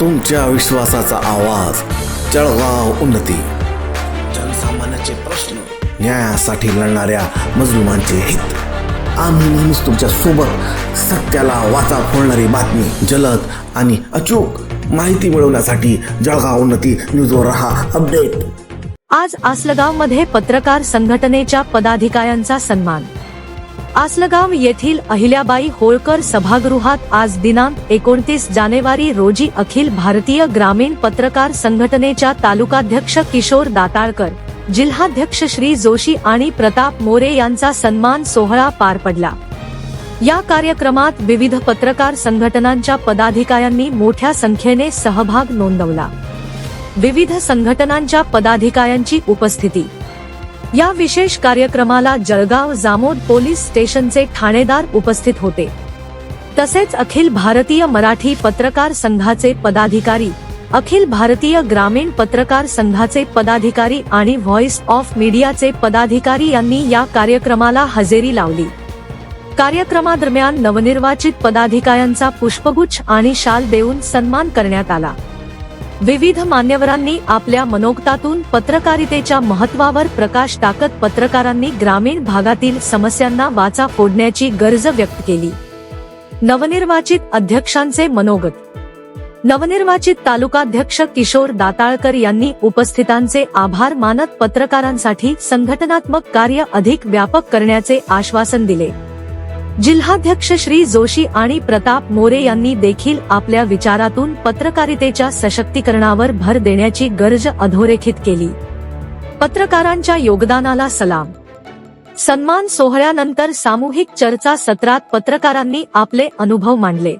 तुमच्या विश्वासाचा आवाज. जळगाव उन्नती. जनसामान्याचे प्रश्न न्यायासाठी लढणाऱ्या मजलुमांचे हित. आम्ही नेहमीच तुमच्यासोबत सत्याला वाचा फोडणारी बातमी जलद आणि अचूक माहिती मिळवण्यासाठी जळगाव उन्नती न्यूजवर रहा अपडेट. आज आसलगावमध्ये पत्रकार संघटनेच्या पदाधिकाऱ्यांचा सन्मान. आसलगाव येथील अहिल्याबाई होळकर सभागृहात आज दिनांक एकोणतीस जानेवारी रोजी अखिल भारतीय ग्रामीण पत्रकार संघटनेच्या तालुकाध्यक्ष किशोर दाताळकर जिल्हाध्यक्ष श्री जोशी आणि प्रताप मोरे यांचा सन्मान सोहळा पार पडला. या कार्यक्रमात विविध पत्रकार संघटनांच्या पदाधिकाऱ्यांनी मोठ्या संख्येने सहभाग नोंदवला. विविध संघटनांच्या पदाधिकाऱ्यांची उपस्थिती या विशेष कार्यक्रमाला जळगाव जामोद पोलीस स्टेशनचे ठाणेदार उपस्थित होते. तसेच अखिल भारतीय मराठी पत्रकार संघाचे पदाधिकारी अखिल भारतीय ग्रामीण पत्रकार संघाचे पदाधिकारी आणि व्हॉइस ऑफ मीडियाचे पदाधिकारी यांनी या कार्यक्रमाला हजेरी लावली. कार्यक्रमादरम्यान नवनिर्वाचित पदाधिकाऱ्यांचा पुष्पगुच्छ आणि शाल देऊन सन्मान करण्यात आला. विविध मान्यवरांनी आपल्या मनोगतातून पत्रकारितेच्या महत्वावर प्रकाश टाकत पत्रकारांनी ग्रामीण भागातील समस्यांना वाचा फोडण्याची गरज व्यक्त केली. नवनिर्वाचित अध्यक्षांचे मनोगत. नवनिर्वाचित तालुकाध्यक्ष किशोर दाताळकर यांनी उपस्थितांचे आभार मानत पत्रकारांसाठी संघटनात्मक कार्य अधिक व्यापक करण्याचे आश्वासन दिले. जिल्हाध्यक्ष श्री जोशी आणि प्रताप मोरे यांनी देखील आपल्या विचारातून पत्रकारितेच्या सशक्तीकरणावर भर देण्याची गरज अधोरेखित केली. पत्रकारांच्या योगदानाला सलाम. सन्मान सोहळ्यानंतर सामूहिक चर्चा सत्रात पत्रकारांनी आपले अनुभव मांडले.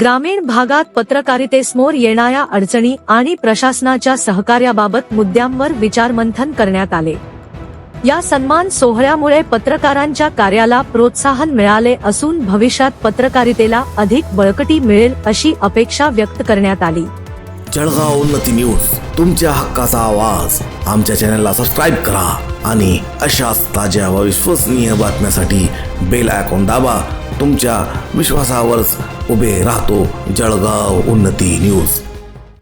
ग्रामीण भागात पत्रकारितेसमोर येणाऱ्या अडचणी आणि प्रशासनाच्या सहकार्याबाबत मुद्द्यांवर विचारमंथन करण्यात आले. या सन्मान सोहळ्यामुळे पत्रकारांच्या कार्याला प्रोत्साहन मिळाले असून भविष्यात पत्रकारितेला अधिक बळकटी मिळेल अशी अपेक्षा व्यक्त करण्यात आली. जळगाव उन्नती न्यूज तुमच्या हक्काचा आवाज. आमच्या चॅनलला सबस्क्राईब करा आणि अशाच ताज्या व विश्वसनीय बातम्यासाठी बेल आयकॉन दाबा. तुमच्या विश्वासावरच उभे राहतो जळगाव उन्नती न्यूज.